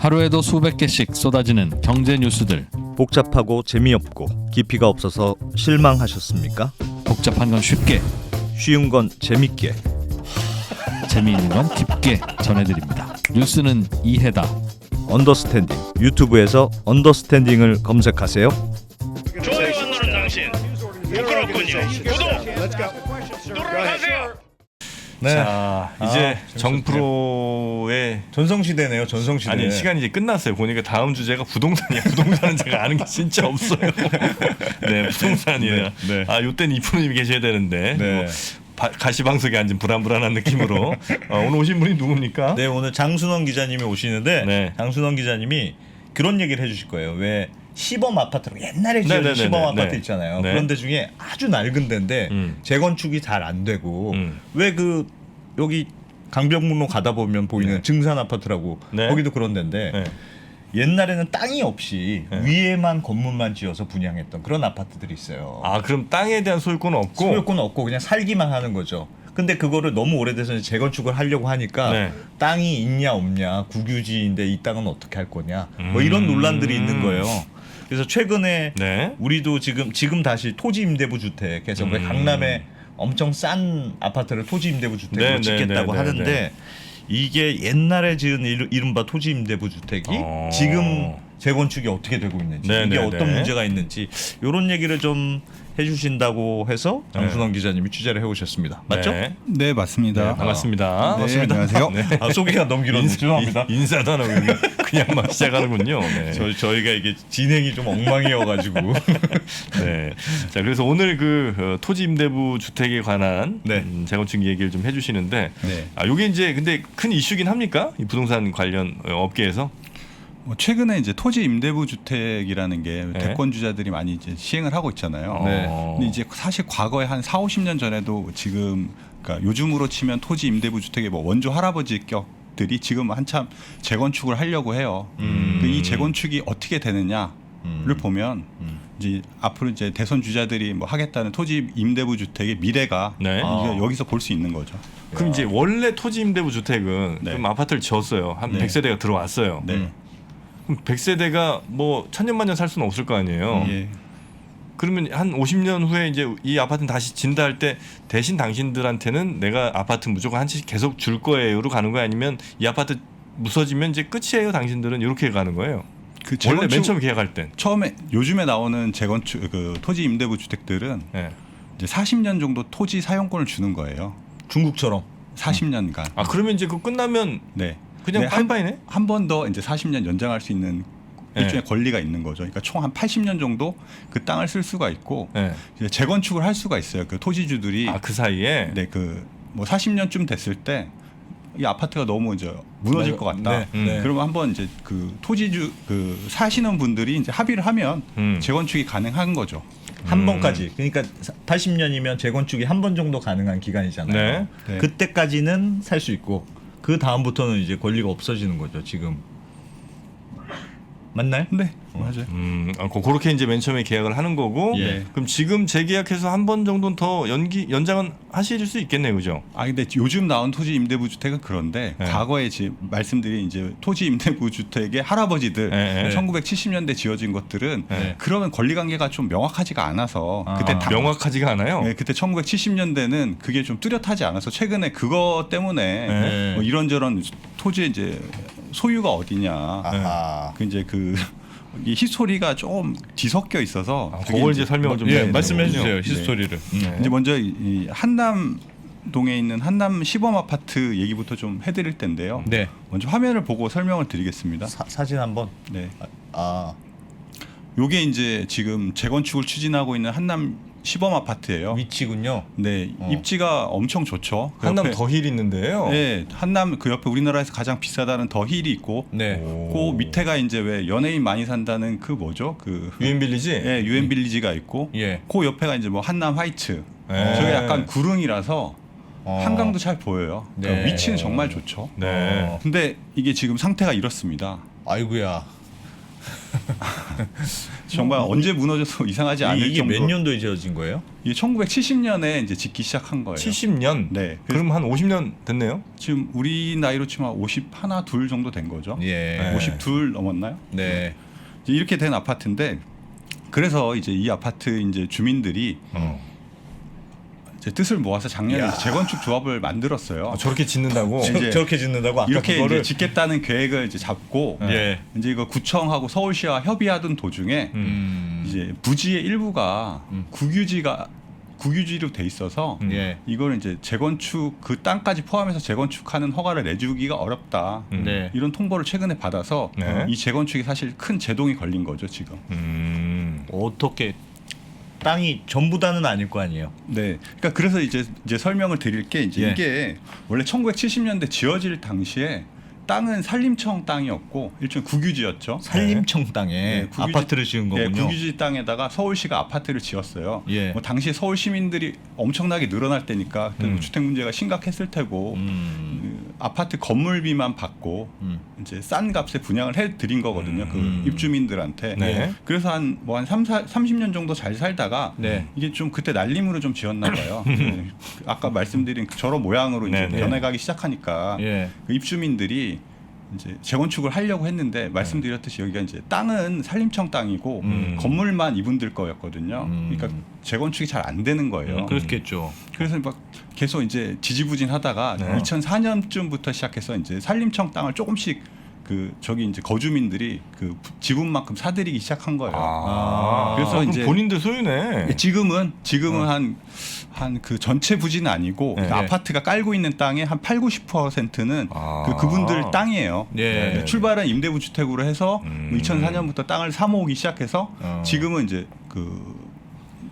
하루에도 수백 개씩 쏟아지는 경제 뉴스들 복잡하고 재미없고 깊이가 없어서 실망하셨습니까? 복잡한 건 쉽게 쉬운 건 재밌게 재미있는 건 깊게 전해드립니다. 뉴스는 이해다. 언더스탠딩 유튜브에서 언더스탠딩을 검색하세요. 네. 자 이제 정프로의 전성시대네요. 전성시대. 아니 시간이 이제 끝났어요. 보니까 다음 주제가 부동산이야. 부동산은 제가 아는 게 진짜 없어요. 네 부동산이에요. 네, 네. 아 요때는 이프로님이 계셔야 되는데 네. 뭐 바- 가시방석에 앉은 불안불안한 느낌으로 어, 오늘 오신 분이 누굽니까? 네 오늘 장순원 기자님이 오시는데 네. 장순원 기자님이 그런 얘기를 해주실 거예요. 왜 시범 아파트로 옛날에 지은 네네네네. 시범 아파트 네. 있잖아요. 네. 그런 데 중에 아주 낡은 데인데 음. 재건축이 잘 안 되고 음. 왜 그 여기 강병문로 가다 보면 보이는 네. 증산 아파트라고 네. 거기도 그런 데인데 네. 옛날에는 땅이 없이 네. 위에만 건물만 지어서 분양했던 그런 아파트들이 있어요. 아 그럼 땅에 대한 소유권은 없고 소유권 없고 그냥 살기만 하는 거죠. 근데 그거를 너무 오래돼서 이제 재건축을 하려고 하니까 네. 땅이 있냐 없냐 국유지인데 이 땅은 어떻게 할 거냐 뭐 음. 이런 논란들이 있는 거예요. 그래서 최근에 네. 우리도 지금 지금 다시 토지 임대부 주택 해서 왜 음. 강남에 엄청 싼 아파트를 토지 임대부 주택으로 네, 네, 짓겠다고 네, 네, 하는데 네. 이게 옛날에 지은 이른바 토지 임대부 주택이 어. 지금 재건축이 어떻게 되고 있는지 네, 이게 네, 어떤 네. 문제가 있는지 이런 얘기를 좀 해주신다고 해서 네. 장순원 기자님이 취재를 해오셨습니다. 맞죠? 네. 네 맞습니다. 네, 반갑습니다. 네, 안녕하세요. 아, 소개가 너무 길었는데 죄송합니다. 인- 인사도 안 하고 그냥- 그냥 막 시작하는군요. 네. 저, 저희가 이게 진행이 좀 엉망이어가지고 네. 자 그래서 오늘 그 어, 토지 임대부 주택에 관한 네. 음, 재건축 얘기를 좀 해주시는데 네. 아 요게 이제 근데 큰 이슈긴 합니까? 이 부동산 관련 어, 업계에서? 뭐 최근에 이제 토지 임대부 주택이라는 게 네. 대권 주자들이 많이 이제 시행을 하고 있잖아요. 네. 어. 근데 이제 사실 과거에 한 4, 50년 전에도 지금 그러니까 요즘으로 치면 토지 임대부 주택의 뭐 원조 할아버지 격 들이 지금 한참 재건축을 하려고 해요. 음. 근데 이 재건축이 어떻게 되느냐를 음. 보면 음. 이제 앞으로 이제 대선 주자들이 뭐 하겠다는 토지 임대부 주택의 미래가 네. 이게 여기서 볼 수 있는 거죠. 그럼 이제 원래 토지 임대부 주택은 네. 그럼 아파트를 지었어요. 한 네. 100세대가 들어왔어요. 네. 음. 그럼 100세대가 뭐 천년만년 살 수는 없을 거 아니에요. 예. 그러면 한 50년 후에 이제 이 아파트는 다시 진다 할 때 대신 당신들한테는 내가 아파트 무조건 한 채씩 계속 줄 거예요로 가는 거예요 아니면 이 아파트 무서지면 이제 끝이에요 당신들은 이렇게 가는 거예요. 그 원래 맨 처음 계약할 땐. 처음에 요즘에 나오는 재건축 그 토지 임대부 주택들은 예. 이제 40년 정도 토지 사용권을 주는 거예요. 중국처럼 40년간. 아 그러면 이제 그 끝나면 네. 그냥 네, 한- 빠이빠이네. 한 번 더 이제 40년 연장할 수 있는 일종의 네. 권리가 있는 거죠. 그러니까 총 한 80년 정도 그 땅을 쓸 수가 있고 예. 이제 재건축을 할 수가 있어요. 그 토지주들이 아 그 사이에. 네, 그 뭐 40년쯤 됐을 때 이 아파트가 너무 이제 무너질 네, 것 같다. 네, 음. 네. 그러면 한번 이제 그 토지주 그 사시는 분들이 이제 합의를 하면 음. 재건축이 가능한 거죠. 한 음. 번까지 그러니까 80년이면 재건축이 한 번 정도 가능한 기간이잖아요. 네. 네. 그때까지는 살 수 있고 그 다음부터는 이제 권리가 없어지는 거죠. 지금 맞나요? 네, 맞아요. 음, 아, 그- 그렇게 이제 맨 처음에 계약을 하는 거고. 예. 그럼 지금 재계약해서 한 번 정도는 더 연기 연장은 하실 수 있겠네요, 그죠? 아 근데 요즘 나온 토지 임대부 주택은 그런데 네. 과거에 지 말씀드린 이제 토지 임대부 주택의 할아버지들 네, 네. 1970년대 지어진 것들은 네. 그러면 권리 관계가 좀 명확하지가 않아서 아. 그때 다 명확하지가 않아요. 네, 그때 1970년대는 그게 좀 뚜렷하지 않아서 최근에 그거 때문에 네. 뭐 이런저런 토지 이제 소유가 어디냐 아하. 그 이제 그 이 히스토리가 좀 뒤섞여 있어서 아, 그걸 이제 설명을 좀 예, 해야 말씀해 되는군요. 주세요. 히스토리를. 음. 네. 이제 먼저 이- 이 한남 동에 있는 한남 시범 아파트 얘기부터 좀 해드릴 텐데요. 네. 먼저 화면을 보고 설명을 드리겠습니다. 사, 사진 한번. 네, 아, 요게 이제 지금 재건축을 추진하고 있는 한남 시범 아파트예요. 위치군요. 네, 어. 입지가 엄청 좋죠. 그 한남 옆에- 더힐 있는데요. 네, 한남 그 옆에 우리나라에서 가장 비싸다는 더 힐이 있고, 네. 그 밑에가 이제 왜 연예인 많이 산다는 그 뭐죠? 그 유엔 빌리지. 예, 유엔 빌리지가 있고, 예. 그 옆에가 이제 뭐 한남 화이트. 네. 저게 약간 구릉이라서 어. 한강도 잘 보여요. 그러니까 네. 위치는 정말 좋죠. 네. 어. 근데 이게 지금 상태가 이렇습니다. 아이고야. 정말 언제 무너져서 이상하지 않을 이게 정도. 몇 년도에 지어진 거예요? 이게 1970년에 이제 짓기 시작한 거예요. 70년. 네. 그럼 한 50년 됐네요. 지금 우리 나이로 치면 50 하나 둘 정도 된 거죠. 예. 네. 52 넘었나요? 네. 이제 이렇게 된 아파트인데 그래서 이제 이 아파트 이제 주민들이 어. 이제 뜻을 모아서 작년에 야. 이제 재건축 조합을 만들었어요. 아, 저렇게 짓는다고. 네. 이제 저렇게 짓는다고 아까 이렇게 그거를 이제 짓겠다는 계획을 이제 잡고 예. 이제 이거 구청하고 서울시와 협의하던 도중에 음. 이제 부지의 일부가 음. 국유지가 국유지로 돼 있어서 음. 예. 이거를 이제 재건축 그 땅까지 포함해서 재건축하는 허가를 내주기가 어렵다. 음. 네. 이런 통보를 최근에 받아서 네. 이 재건축이 사실 큰 제동이 걸린 거죠 지금. 음. 어떻게 땅이 전부 다는 아닐 거 아니에요. 네. 그러니까 그래서 이제 이제 설명을 드릴 게 이제 예. 이게 원래 1970년대 지어질 당시에 땅은 산림청 땅이었고 일종의 국유지였죠. 산림청 땅에 네, 국유지- 아파트를 지은 예, 거군요. 국유지 땅에다가 서울시가 아파트를 지었어요. 예. 뭐 당시 서울 시민들이 엄청나게 늘어날 때니까 그때 뭐 음. 주택 문제가 심각했을 테고 음. 그 아파트 건물비만 받고 음. 이제 싼 값에 분양을 해 드린 거거든요. 음. 그 입주민들한테. 네. 그래서 한 뭐한 3, 4, 30년 정도 잘 살다가 네. 이게 좀 그때 날림으로 좀 지었나 봐요. 네. 아까 말씀드린 그 저런 모양으로 이제 네, 네. 변해가기 시작하니까 예. 그 입주민들이 이제 재건축을 하려고 했는데 말씀드렸듯이 여기가 이제 땅은 산림청 땅이고 음. 건물만 이분들 거였거든요. 음. 그러니까 재건축이 잘 안 되는 거예요. 그렇겠죠. 그래서 막 계속 이제 지지부진하다가 네. 2004년쯤부터 시작해서 이제 산림청 땅을 조금씩 그 저기 이제 거주민들이 그 지분만큼 사들이기 시작한 거예요. 아. 그래서 이제- 본인들 소유네. 지금은 지금은 한 한 그 전체 부지는 아니고 네. 그 아파트가 깔고 있는 땅의 한 8, 90%는 아. 그 그분들 땅이에요. 예. 네, 출발은 임대부 주택으로 해서 음. 2004년부터 땅을 사 모으기 시작해서 어. 지금은 이제 그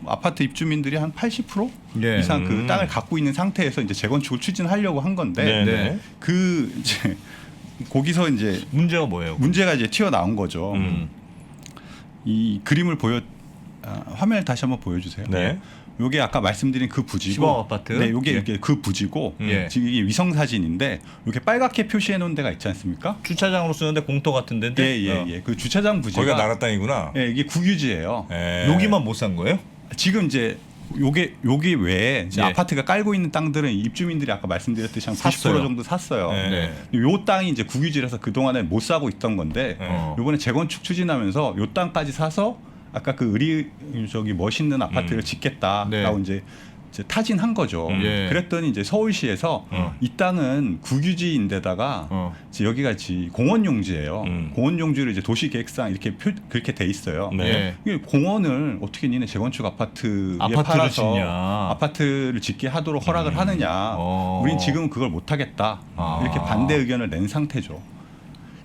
아파트 입주민들이 한 80% 예. 이상 그 음. 땅을 갖고 있는 상태에서 이제 재건축을 추진하려고 한 건데 네. 네. 네. 그 이제 거기서 이제 문제가 뭐예요? 문제가 이제 튀어나온 거죠. 음. 이 그림을 보여 아, 화면을 다시 한번 보여주세요. 네. 요게 아까 말씀드린 그 부지고 시범 아파트? 네, 요게 예. 이게 그 부지고 예. 지금 이게 위성 사진인데 이렇게 빨갛게 표시해 놓은 데가 있지 않습니까? 주차장으로 쓰는데 공터 같은 데인데. 예, 예, 어. 예. 그 주차장 부지가 거기가 나라 땅이구나. 예, 이게 국유지예요. 예. 여기만 못 산 거예요? 지금 이제 요게 요게 외에 이제 예. 아파트가 깔고 있는 땅들은 입주민들이 아까 말씀드렸듯이 한 90% 샀어요. 정도 샀어요. 네. 요 땅이 이제 국유지라서 그 동안에 못 사고 있던 건데 어. 요번에 재건축 추진하면서 요 땅까지 사서 아까 그 의리 저기 멋있는 아파트를 음. 짓겠다라고 네. 이제, 이제 타진한 거죠. 예. 그랬더니 이제 서울시에서 어. 이 땅은 국유지인데다가 어. 이제 여기가 지 공원 용지예요. 음. 공원 용지를 이제 도시계획상 이렇게 표, 그렇게 돼 있어요. 네. 예. 이게 공원을 어떻게 니네 재건축 아파트에 아파트를 팔아서 짓냐. 아파트를 짓게 하도록 허락을 하느냐. 어. 우린 지금은 그걸 못 하겠다. 아. 이렇게 반대 의견을 낸 상태죠.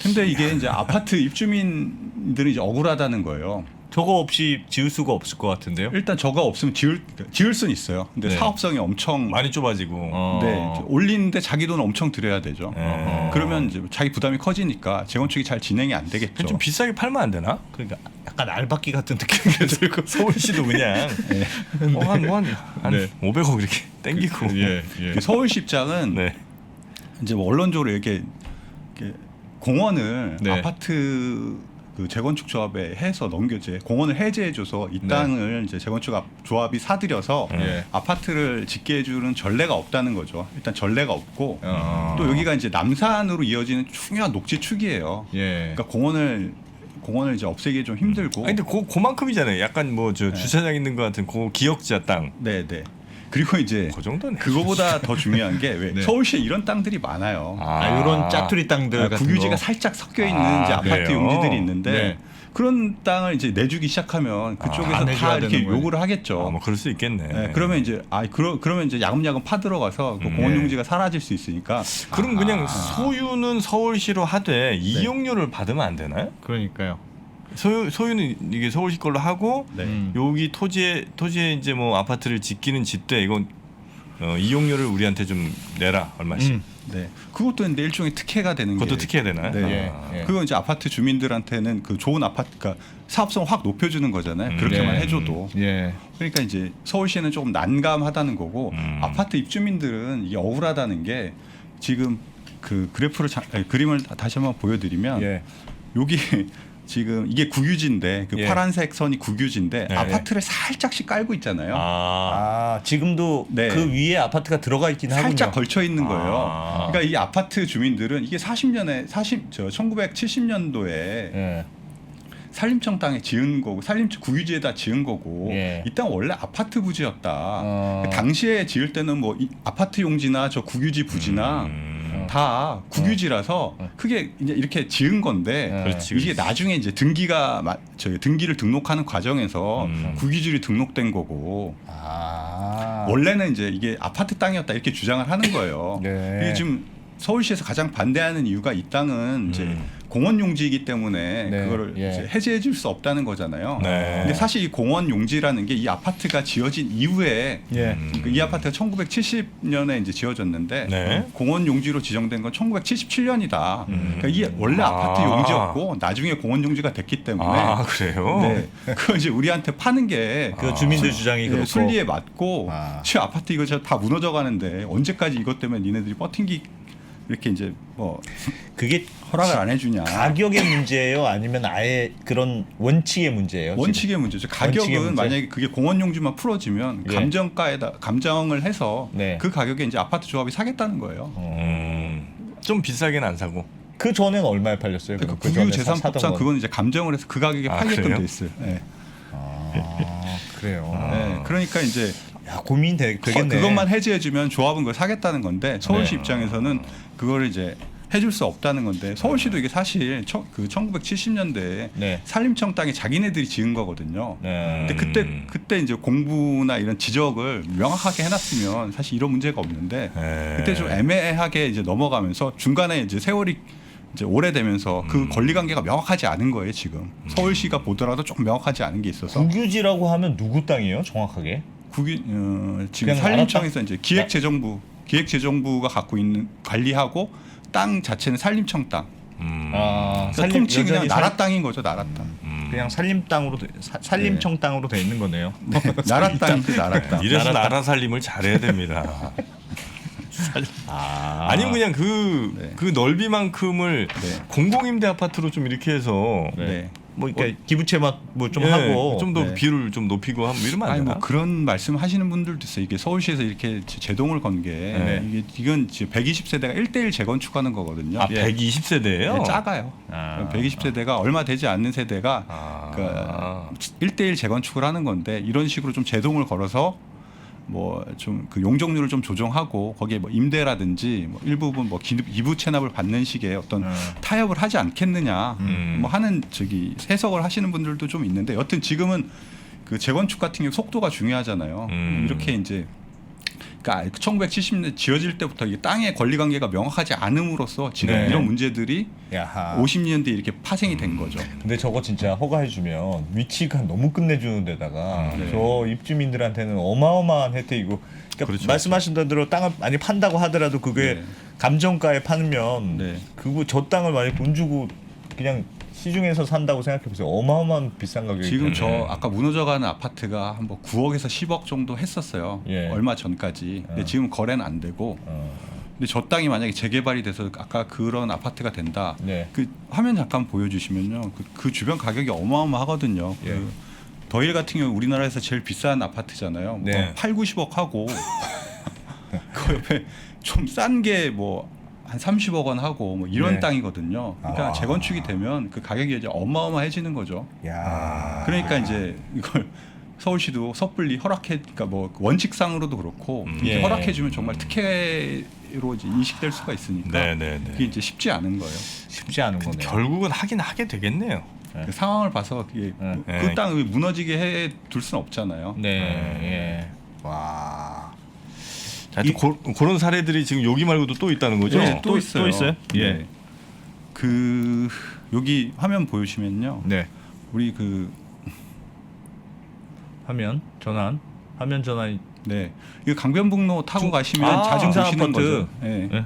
근데 이게 이제 아파트 입주민들이 이제 억울하다는 거예요. 저거 없이 지을 수가 없을 것 같은데요? 일단 저가 없으면 지을 지을 수는 있어요. 근데 네. 사업성이 엄청 많이 좁아지고. 어. 네, 올리는데 자기 돈 엄청 들여야 되죠. 어. 그러면 이제 자기 부담이 커지니까 재건축이 잘 진행이 안 되겠죠. 좀 비싸게 팔면 안 되나? 그러니까 약간 알박기 같은 느낌이 들고 서울시도 그냥 어, 한뭐한 한 네. 500억 이렇게 땡기고. 예, 예. 그 서울시 입장은 네. 이제 뭐 언론적으로 이렇게, 이렇게 공원을 네. 아파트 그 재건축 조합에 해서 넘겨제 공원을 해제해줘서 이 네. 땅을 이제 재건축 앞- 조합이 사들여서 예. 아파트를 짓게 해주는 전례가 없다는 거죠. 일단 전례가 없고 어. 또 여기가 이제 남산으로 이어지는 중요한 녹지 축이에요. 예. 그러니까 공원을 공원을 이제 없애기 좀 힘들고. 아니 근데 그 그만큼이잖아요. 약간 뭐 저 주차장 있는 것 같은 그 기역자 땅. 네, 네. 그리고 이제 그 정도네. 그거보다 더 중요한 게 왜 네. 서울시에 이런 땅들이 많아요. 아, 이런 짜투리 땅들 아, 같은 국유지가 거. 살짝 섞여 있는 아, 이제 아파트 그래요? 용지들이 있는데 네. 그런 땅을 이제 내주기 시작하면 그쪽에서 안 해줘야 다 이렇게 되는 거예요? 요구를 하겠죠. 아, 뭐 그럴 수 있겠네. 네, 그러면 이제 아 그러, 그러면 이제 야금야금 파들어가서 그 음. 공원 네. 용지가 사라질 수 있으니까 그럼 그냥 소유는 서울시로 하되 이용료를 받으면 안 되나요? 그러니까요. 소유 소유는 이게 서울시 걸로 하고 네. 음. 여기 토지에 토지에 이제 뭐 아파트를 짓기는 짓되 이건 어, 이용료를 우리한테 좀 내라 얼마씩. 음. 네 그것도 근데 일종의 특혜가 되는 그것도 게 특혜야 되나요? 네. 아. 예. 그건 이제 아파트 주민들한테는 그 좋은 아파트 그러니까 사업성 확 높여 주는 거잖아요. 음. 그렇게만 네. 해 줘도 예. 그러니까 이제 서울시에는 조금 난감하다는 거고 음. 아파트 입주민들은 이게 억울하다는 게 지금 그 그래프를 자, 아니, 그림을 다시 한번 보여 드리면 예. 여기 지금 이게 국유지인데 그 예. 파란색 선이 국유지인데 네. 아파트를 살짝씩 깔고 있잖아요. 아. 아 지금도 네. 그 위에 아파트가 들어가 있긴 하군요. 살짝 걸쳐 있는 거예요. 아. 그러니까 이 아파트 주민들은 이게 40년에 40, 저 1970년도에 예. 산림청 땅에 지은 거고 산림청 국유지에다 지은 거고 예. 이땅 원래 아파트 부지였다. 어. 그 당시에 지을 때는 뭐이 아파트 용지나 저 국유지 부지나 음. 다 국유지라서 어. 크게 이제 이렇게 지은 건데 어. 그렇지, 이게 그렇지. 나중에 이제 등기가 마- 저 등기를 등록하는 과정에서 음. 국유지로 등록된 거고 아. 원래는 이제 이게 아파트 땅이었다 이렇게 주장을 하는 거예요. 네. 이게 지금 서울시에서 가장 반대하는 이유가 이 땅은 이제 음. 공원 용지이기 때문에 네, 그거를 예. 이제 해제해 줄 수 없다는 거잖아요. 네. 근데 사실 이 공원 용지라는 게 이 아파트가 지어진 이후에 예. 음. 그이 아파트가 1970년에 이제 지어졌는데 네. 공원 용지로 지정된 건 1977년이다. 음. 그러니까 이게 원래 아. 아파트 용지였고 나중에 공원 용지가 됐기 때문에 아 그래요? 네. 그걸 이제 우리한테 파는 게 그 주민들 주장이 예, 그렇고. 순리에 맞고 아. 지금 아파트 이거 다 무너져 가는데 언제까지 이것 때문에 니네들이 버틴기 이렇게 이제 뭐 그게 허락을 안 해주냐 가격의 문제예요, 아니면 아예 그런 원칙의 문제예요? 원칙의 문제죠 원칙의 가격은 문제? 만약에 그게 공원 용지만 풀어지면 예. 감정가에다 감정을 해서 네. 그 가격에 이제 아파트 조합이 사겠다는 거예요 음. 좀 비싸게는 안 사고. 그 전에는 얼마에 팔렸어요? 그러니까 그 전에 국유 사- 사던 재산법상 건? 그건 이제 감정을 해서 그 가격에 아, 팔게끔 그래요? 돼 있어요. 네. 아, 그래요. 네. 그러니까 이제 야 고민 되, 되겠네. 그것만 해제해주면 조합은 그걸 사겠다는 건데 서울시 네. 입장에서는 그거를 이제 해줄 수 없다는 건데 서울시도 이게 사실 청- 그 1970년대에 네. 산림청 땅에 자기네들이 지은 거거든요. 네. 근데 그때 그때 이제 공부나 이런 지적을 명확하게 해놨으면 사실 이런 문제가 없는데 네. 그때 좀 애매하게 이제 넘어가면서 중간에 이제 세월이 이제 오래되면서 그 음. 권리 관계가 명확하지 않은 거예요 지금 서울시가 보더라도 조금 명확하지 않은 게 있어서 국유지라고 하면 누구 땅이에요, 정확하게? 국유 어, 지금 산림청에서 이제 기획재정부 기획재정부가 갖고 있는 관리하고 땅 자체는 산림청 땅. 음. 아, 그러니까 통칭 그냥 여전히 나라 살- 땅인 거죠 나라 땅. 음. 그냥 산림 땅으로 돼- 사- 산림청 땅으로 돼 있는 거네요. 나라 땅이지 나라 땅. 이래서 나라 살림을 잘해야 됩니다. 아, 아니면 그냥 그, 네. 그 넓이만큼을 네. 공공임대 아파트로 좀 이렇게 해서 네. 뭐 그러니까 뭐좀 예, 하고 좀 더 네. 비율을 좀 높이고 하면 이러면 안 아니 되나? 뭐 그런 말씀 하시는 분들도 있어요. 이게 서울시에서 이렇게 제- 제동을 건 게 네. 이게 이건 지금 120세대가 1대1 재건축하는 거거든요. 아, 예. 120세대예요? 네, 작아요. 아. 120세대가 얼마 되지 않는 세대가 아. 그러니까 1대1 재건축을 하는 건데 이런 식으로 좀 제동을 걸어서 뭐 좀 그 용적률을 좀 조정하고 거기에 뭐 임대라든지 뭐 일부분 뭐 기부, 기부 체납을 받는 식의 어떤 음. 타협을 하지 않겠느냐 음. 뭐 하는 저기 해석을 하시는 분들도 좀 있는데 여튼 지금은 그 재건축 같은 경우 속도가 중요하잖아요. 음. 이렇게 이제 그러니까 1970년 지어질 때부터 이게 땅의 권리 관계가 명확하지 않음으로써 지금 네. 이런 문제들이 야하. 50년 뒤에 이렇게 파생이 된 거죠. 근데 저거 진짜 허가해주면 위치가 너무 끝내주는 데다가 네. 저 입주민들한테는 어마어마한 혜택이고 그러니까 그렇죠. 말씀하신 대로 땅을 많이 판다고 하더라도 그게 네. 감정가에 팔면 네. 그거 저 땅을 만약 돈 주고 그냥 시중에서 산다고 생각해 보세요 어마어마한 비싼 가격이 지금 저 네. 아까 무너져가는 아파트가 한뭐 9억에서 10억 정도 했었어요. 예. 얼마 전까지. 근데 어. 지금 거래는 안 되고. 어, 근데 저 땅이 만약에 재개발이 돼서 아까 그런 아파트가 된다. 네. 그 화면 잠깐 보여주시면요. 그, 그 주변 가격이 어마어마하거든요. 예. 그 더일 같은 경우 우리나라에서 제일 비싼 아파트잖아요. 뭐 네. 8, 90억 하고 그 옆에 좀 싼 게 뭐 한 30억 원 하고 뭐 이런 네. 땅이거든요. 그러니까 아. 재건축이 되면 그 가격이 이제 어마어마해지는 거죠. 야 그러니까 이제 이걸 서울시도 섣불리 허락해, 그러니까 뭐 원칙상으로도 그렇고 음. 이렇게 예. 허락해 주면 정말 특혜로 이제 인식될 수가 있으니까 네 네 네. 그게 이제 쉽지 않은 거예요. 쉽지 않은 거네요 결국은 하긴 하게 되겠네요. 네. 그 상황을 봐서 그게 네. 그 네. 땅을 무너지게 해 둘 수는 없잖아요. 네, 예. 와 하여튼 고, 그런 사례들이 지금 여기 말고도 또 있다는 거죠? 네, 또, 또- 있어요. 또 있어요? 예. 네. 그 여기 화면 보여주시면요. 네. 우리 그 화면 전환 화면 전환 네. 이거 강변북로 타고 중- 가시면 아, 자주 중산 보시는 아파트. 거죠. 네. 네.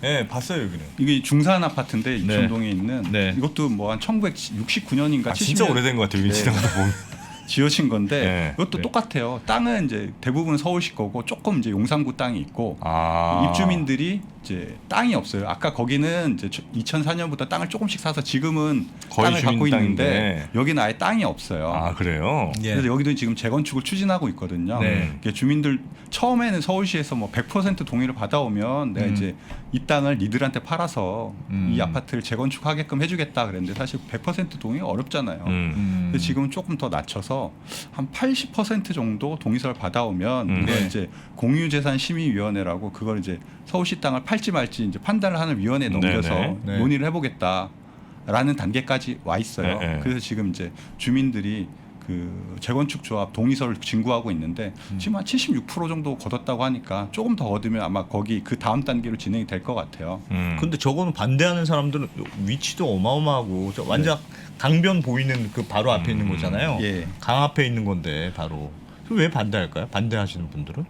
네, 봤어요 여기는. 이게 중산 아파트인데 이촌동에 있는 네. 이것도 뭐 한 1969년인가 아, 70년 진짜 오래된 것 같아요. 여기 네. 지나가다 보면. 지어진 건데 네. 이것도 네. 똑같아요. 땅은 이제 대부분 서울시 거고 조금 이제 용산구 땅이 있고 아. 입주민들이 이제 땅이 없어요. 아까 거기는 이제 2004년부터 땅을 조금씩 사서 지금은 거의 땅을 갖고 주민 있는데 땅인데. 여기는 아예 땅이 없어요. 아 그래요. 예. 그래서 여기도 지금 재건축을 추진하고 있거든요. 네. 이게 주민들 처음에는 서울시에서 뭐 100% 동의를 받아오면 내가 음. 이제 이 땅을 니들한테 팔아서 음. 이 아파트를 재건축하게끔 해주겠다 그랬는데 사실 100% 동의 어렵잖아요. 음. 음. 근데 지금은 조금 더 낮춰서 한 80% 정도 동의서를 받아오면 음. 이걸 네. 이제 공유재산심의위원회라고 그걸 이제 서울시 땅을 팔지 말지 이제 판단을 하는 위원회에 넘겨서 네네. 네. 논의를 해보겠다라는 단계까지 와 있어요. 네, 네. 그래서 지금 이제 주민들이 그 재건축 조합 동의서를 진구하고 있는데 음. 지금 한 76% 정도 거뒀다고 하니까 조금 더 얻으면 아마 거기 그 다음 단계로 진행이 될 것 같아요. 음. 근데 저거는 반대하는 사람들은 위치도 어마어마하고 저 완전 강변 보이는 그 바로 앞에 있는 거잖아요. 예. 강 앞에 있는 건데 바로 그럼 왜 반대할까요? 반대하시는 분들은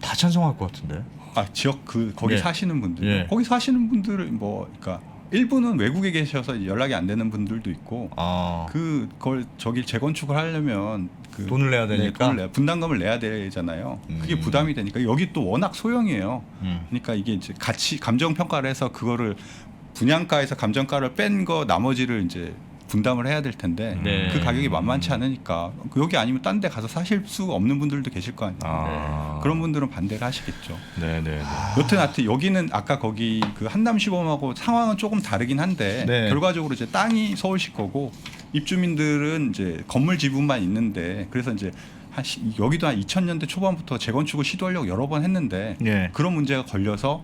다 찬성할 것 같은데. 아 지역 그 거기 예. 사시는 분들 예. 거기 사시는 분들은 뭐 그러니까 일부는 외국에 계셔서 연락이 안 되는 분들도 있고 아 그걸 저기 재건축을 하려면 그 돈을 내야 네, 되니까? 돈을 내야, 분담금을 내야 되잖아요. 그게 음. 부담이 되니까 여기 또 워낙 소형이에요. 음. 그러니까 이게 이제 같이 감정 평가를 해서 그거를 분양가에서 감정가를 뺀 거 나머지를 이제 분담을 해야 될 텐데 네. 그 가격이 만만치 않으니까 그 여기 아니면 딴 데 가서 사실 수가 없는 분들도 계실 거 아니에요. 아. 그런 분들은 반대를 하시겠죠. 네네. 여튼 하여튼 여기는 아까 거기 그 한남 시범하고 상황은 조금 다르긴 한데 네. 결과적으로 이제 땅이 서울시 거고 입주민들은 이제 건물 지분만 있는데 그래서 이제 한 시- 여기도 한 2000년대 초반부터 재건축을 시도하려고 여러 번 했는데 예. 그런 문제가 걸려서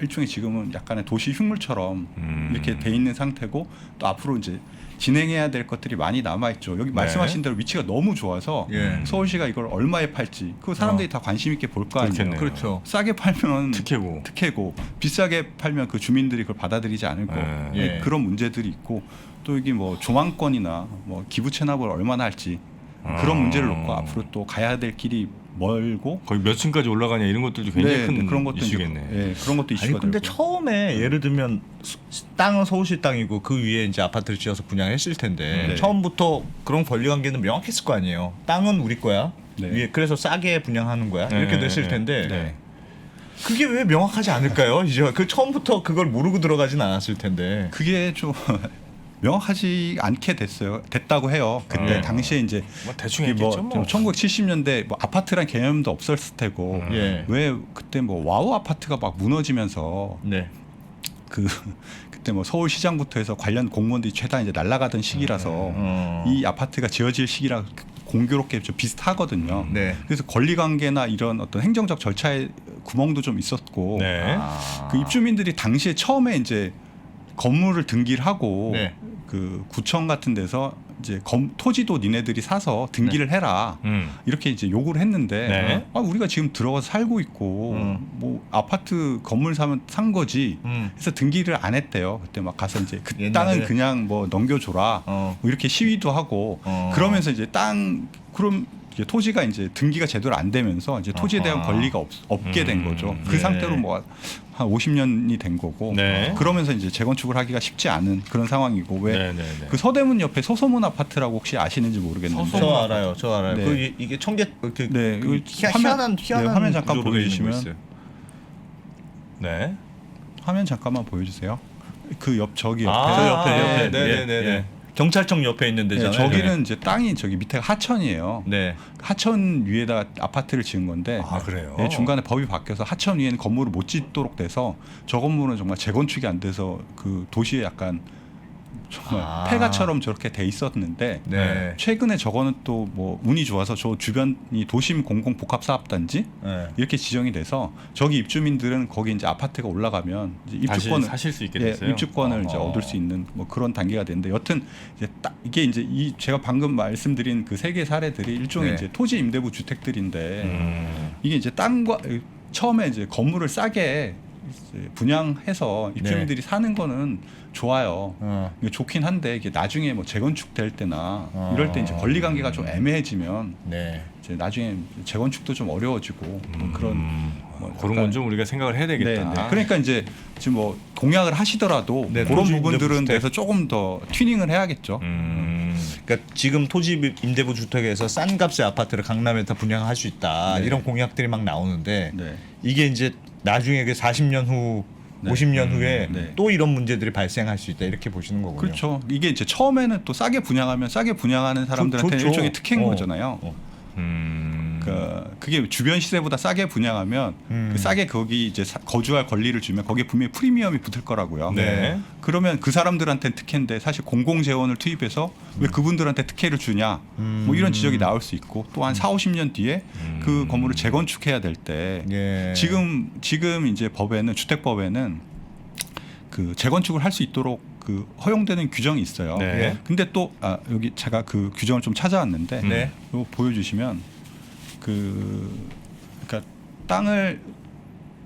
일종의 지금은 약간의 도시 흉물처럼 음. 이렇게 돼 있는 상태고 또 앞으로 이제 진행해야 될 것들이 많이 남아 있죠. 여기 말씀하신 대로 위치가 너무 좋아서 예. 서울시가 이걸 얼마에 팔지 그 사람들이 다 관심 있게 볼 거 아니에요. 그렇겠네요. 그렇죠. 싸게 팔면 특혜고. 특혜고 비싸게 팔면 그 주민들이 그걸 받아들이지 않을 거 네. 예. 그런 문제들이 있고 또 여기 뭐 조망권이나 뭐 기부 체납을 얼마나 할지 그런 아. 문제를 놓고 앞으로 또 가야 될 길이 멀고 거의 몇 층까지 올라가냐 이런 것들도 굉장히 네, 큰 네, 그런 것도 이슈겠네. 이제, 예, 그런 것도 이슈가 아니 근데 되고 처음에 예를 들면 수- 땅은 서울시 땅이고 그 위에 이제 아파트를 지어서 분양했을 텐데 네. 처음부터 그런 권리 관계는 명확했을 거 아니에요. 땅은 우리 거야. 네. 위에 그래서 싸게 분양하는 거야. 이렇게 네, 됐을 네, 텐데 네. 그게 왜 명확하지 않을까요? 이제 그 처음부터 그걸 모르고 들어가진 않았을 텐데. 그게 좀 명확하지 않게 됐어요. 됐다고 해요. 그때 아. 당시에 이제 뭐 대충 이게 했겠죠 뭐. 1970년대 뭐 아파트란 개념도 없었을 테고 음. 예. 왜 그때 뭐 와우 아파트가 막 무너지면서 네. 그 그때 뭐 서울시장부터 해서 관련 공무원들이 최다 이제 날아가던 시기라서 어. 이 아파트가 지어질 시기랑 공교롭게 좀 비슷하거든요. 네. 그래서 권리 관계나 이런 어떤 행정적 절차에 구멍도 좀 있었고 네. 아. 그 입주민들이 당시에 처음에 이제 건물을 등기를 하고 네. 그 구청 같은 데서 이제 검, 토지도 니네들이 사서 등기를 해라 음. 이렇게 이제 요구를 했는데 네. 아, 우리가 지금 들어가서 살고 있고 음. 뭐 아파트 건물 사면 산 거지 음. 그래서 등기를 안 했대요 그때 막 가서 이제 그 옛날에? 땅은 그냥 뭐 넘겨줘라 어. 뭐 이렇게 시위도 하고 어. 그러면서 이제 땅 그럼 이제 토지가 이제 등기가 제대로 안 되면서 이제 토지에 대한 아하. 권리가 없, 없게 된 음, 거죠. 그 네. 상태로 뭐 한 50년이 된 거고 네. 그러면서 이제 재건축을 하기가 쉽지 않은 그런 상황이고 왜 그 네 네 네. 서대문 옆에 소소문 아파트라고 혹시 아시는지 모르겠는데 저 알아요. 저 알아요. 네. 그 이- 이게 청계 그, 그, 네, 그 이거 희한, 화면- 희한한 네, 희한한 화면 잠깐 구조로 돼 있는 거 보여주시면. 있어요. 네. 화면 잠깐만 보여주세요. 그 옆 저기 옆에 아, 저 옆에 네, 옆에 네, 네, 네. 경찰청 옆에 있는 네, 데잖아요. 저기는 이제 땅이 저기 밑에가 하천이에요. 네. 하천 위에다 아파트를 지은 건데 아 그래요. 네, 중간에 법이 바뀌어서 하천 위에는 건물을 못 짓도록 돼서 저 건물은 정말 재건축이 안 돼서 그 도시에 약간 정말 아. 폐가처럼 저렇게 돼 있었는데 네. 최근에 저거는 또 뭐 운이 좋아서 저 주변이 도심 공공 복합 사업 단지 네. 이렇게 지정이 돼서 저기 입주민들은 거기 이제 아파트가 올라가면 이제 입주권을 사실 수 있게 예, 됐어요. 입주권을 이제 어허. 얻을 수 있는 뭐 그런 단계가 되는데 여튼 이제 딱 이게 이제 이 제가 방금 말씀드린 그 세 개 사례들이 일종의 네. 이제 토지 임대부 주택들인데 음. 이게 이제 땅과 처음에 이제 건물을 싸게 이제 분양해서 입주민들이 사는 거는 좋아요. 어. 이게 좋긴 한데 이게 나중에 뭐 재건축 될 때나 어. 이럴 때 이제 권리 관계가 좀 애매해지면 네. 이제 나중에 재건축도 좀 어려워지고 뭐 그런 뭐 그런 약간 건 좀 우리가 생각을 해야 네, 되겠다. 네. 그러니까 이제 지금 뭐 공약을 하시더라도 네, 그런 토지 부분들은 임대부 대해서 조금 더 튜닝을 해야겠죠. 음. 그러니까 지금 토지 임대부 주택에서 싼 값의 아파트를 강남에 다 분양할 수 있다 네. 이런 공약들이 막 나오는데 네. 이게 이제 나중에 그 40년 후, 네. 50년 후에 네. 또 이런 문제들이 발생할 수 있다 이렇게 보시는 거군요. 그렇죠. 이게 이제 처음에는 또 싸게 분양하면 싸게 분양하는 사람들한테 좋죠. 일종의 특혜인 어. 거잖아요. 어. 음. 그러니까 그게 주변 시세보다 싸게 분양하면 음. 그 싸게 거기 이제 사- 거주할 권리를 주면 거기에 분명히 프리미엄이 붙을 거라고요. 네. 그러면 그 사람들한테 특혜인데 사실 공공 재원을 투입해서 왜 그분들한테 특혜를 주냐 음. 뭐 이런 지적이 나올 수 있고 또 한 4, 50년 뒤에 그 건물을 재건축해야 될 때 예. 지금 지금 이제 법에는 주택법에는 그 재건축을 할 수 있도록 그 허용되는 규정이 있어요. 네. 예. 근데 또 아, 여기 제가 그 규정을 좀 찾아왔는데 네. 이거 보여주시면 그 그러니까 땅을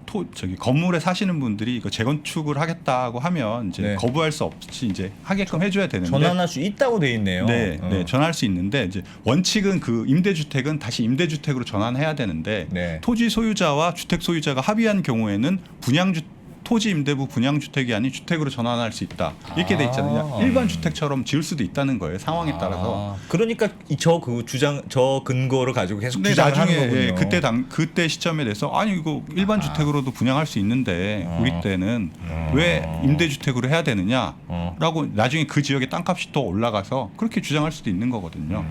토 저기 건물에 사시는 분들이 이거 재건축을 하겠다고 하면 이제 네. 거부할 수 없이 이제 하게끔 해줘야 되는데 전환할 수 있다고 돼 있네요. 네, 어. 네, 전환할 수 있는데 이제 원칙은 그 임대주택은 다시 임대주택으로 전환해야 되는데 네. 토지 소유자와 주택 소유자가 합의한 경우에는 분양주 토지 임대부 분양 주택이 아닌 주택으로 전환할 수 있다 이렇게 돼 있잖아요. 아. 일반 주택처럼 지을 수도 있다는 거예요. 상황에 따라서. 아, 그러니까 저 그 주장 저 근거를 가지고 계속 근데 주장을 나중에 하는 거군요. 예, 그때 당 그때 시점에 대해서 아니 이거 일반 주택으로도 분양할 수 있는데 아. 우리 때는 왜 임대 주택으로 해야 어. 되느냐라고 나중에 그 지역의 땅값이 더 올라가서 그렇게 주장할 수도 있는 거거든요.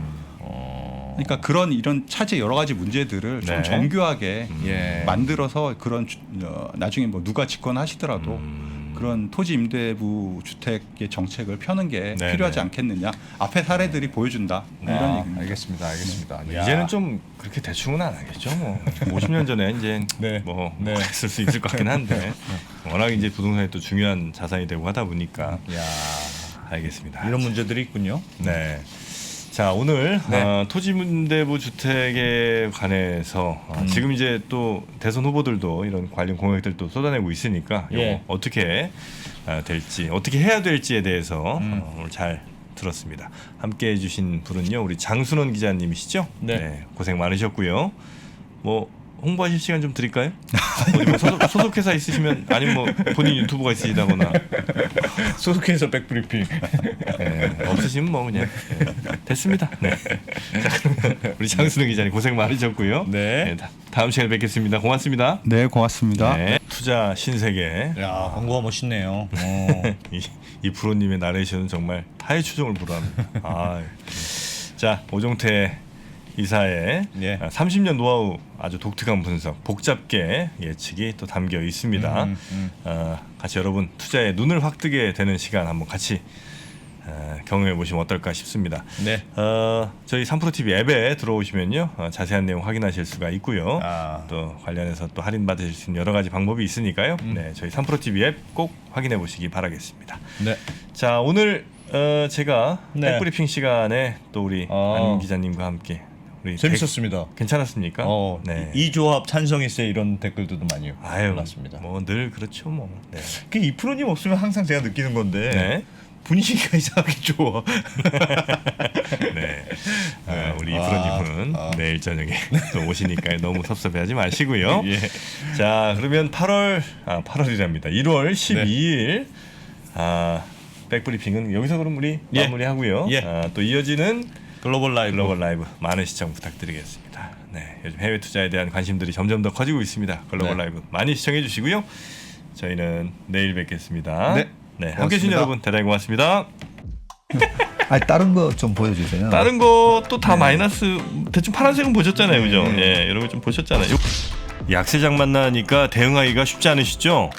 그러니까 그런 이런 차제 여러 가지 문제들을 좀 네. 정교하게 예. 만들어서 그런 주- 어, 나중에 뭐 누가 집권하시더라도 음. 그런 토지 임대부 주택의 정책을 펴는 게 네, 필요하지 네. 않겠느냐 앞에 사례들이 보여준다 이런 아, 얘기입니다. 알겠습니다. 알겠습니다. 야. 네. 이제는 좀 그렇게 대충은 안 하겠죠. 뭐 50년 전에 이제 네. 뭐 네. 그랬을 수 있을 것 같긴 한데 워낙 이제 부동산이 또 중요한 자산이 되고 하다 보니까 야 알겠습니다. 이런 문제들이 있군요. 네. 자 오늘 네. 어, 토지임대부 주택에 관해서 어, 음. 지금 이제 또 대선 후보들도 이런 관련 공약들도 쏟아내고 있으니까 이거 예. 어떻게 어, 될지 어떻게 해야 될지에 대해서 음. 어, 오늘 잘 들었습니다. 함께 해 주신 분은요 우리 장순원 기자님이시죠? 네. 고생 많으셨고요. 뭐 홍보하실 시간 좀 드릴까요? 어디 뭐 소속, 소속 회사 있으시면 아니면 뭐 본인 유튜브가 있으시다거나 소속해서 백브리핑. 네, 없으시면 뭐 그냥 네, 됐습니다. 네. 자, 그러면 우리 장순우 기자님 고생 많으셨고요. 네. 다, 다음 시간에 뵙겠습니다. 고맙습니다. 네, 고맙습니다. 네. 투자 신세계 야 광고가 멋있네요. 어. 이, 이 프로님의 나레이션은 정말 타의 추종을 불허합니다. 아, 자 오종태 이사의 예. 30년 노하우 아주 독특한 분석, 복잡게 예측이 또 담겨 있습니다. 음, 음. 어, 같이 여러분 투자에 눈을 확 뜨게 되는 시간 한번 같이 어, 경험해 보시면 어떨까 싶습니다. 네. 어, 저희 3프로 TV 앱에 들어오시면요 어, 자세한 내용 확인하실 수가 있고요. 아. 또 관련해서 또 할인 받으실 수 있는 여러 가지 방법이 있으니까요. 음. 네, 저희 3프로 TV 앱 꼭 확인해 보시기 바라겠습니다. 네. 자 오늘 어, 제가 네. 백브리핑 시간에 또 우리 어. 안 기자님과 함께 우리 재밌었습니다. 백- 괜찮았습니까? 어, 네. 이 조합 찬성일세 이런 댓글들도 많이 아유, 올랐습니다. 뭐 늘 그렇죠 뭐. 네. 그 이프로님 없으면 항상 제가 느끼는 건데 네. 분위기가 이상하게 좋아. 네. 아, 우리 아, 이프로님은 아. 내일 저녁에 또 오시니까 너무 섭섭해하지 마시고요. 예. 자 그러면 8월 아 8월이랍니다. 1월 12일 아 백브리핑은 여기서 그럼 우리 예. 마무리하고요. 예. 아, 또 이어지는 글로벌 라이브. 글로벌 라이브 많은 시청 부탁드리겠습니다. 네, 요즘 해외 투자에 대한 관심들이 점점 더 커지고 있습니다. 글로벌 네. 라이브 많이 시청해 주시고요. 저희는 내일 뵙겠습니다. 네. 함께 해주신 고맙습니다. 여러분 대단히 고맙습니다. 아 다른 거 좀 보여주세요. 다른 것도 다 마이너스 대충 파란색은 보셨잖아요, 그죠? 예, 여러분 좀 보셨잖아요. 요- 약세장 만나니까 대응하기가 쉽지 않으시죠?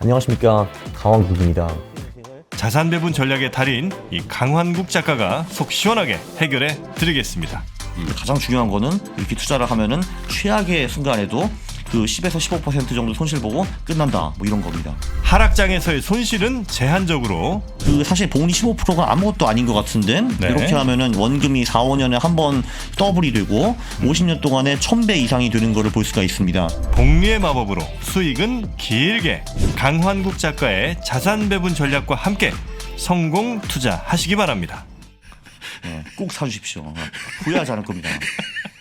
안녕하십니까 강원국입니다. 자산 배분 전략의 달인 이 강환국 작가가 속 시원하게 해결해 드리겠습니다. 가장 중요한 거는 이렇게 투자를 하면은 최악의 순간에도 그 10에서 15% 정도 손실 보고 끝난다 뭐 이런 겁니다. 하락장에서의 손실은 제한적으로 그 사실 복리 15%가 아무것도 아닌 것 같은데 네. 이렇게 하면은 원금이 4, 5년에 한 번 더블이 되고 50년 동안에 1000배 이상이 되는 것을 볼 수가 있습니다. 복리의 마법으로 수익은 길게 강환국 작가의 자산 배분 전략과 함께 성공 투자하시기 바랍니다. 예, 꼭 사주십시오. 후회하지 않을 겁니다.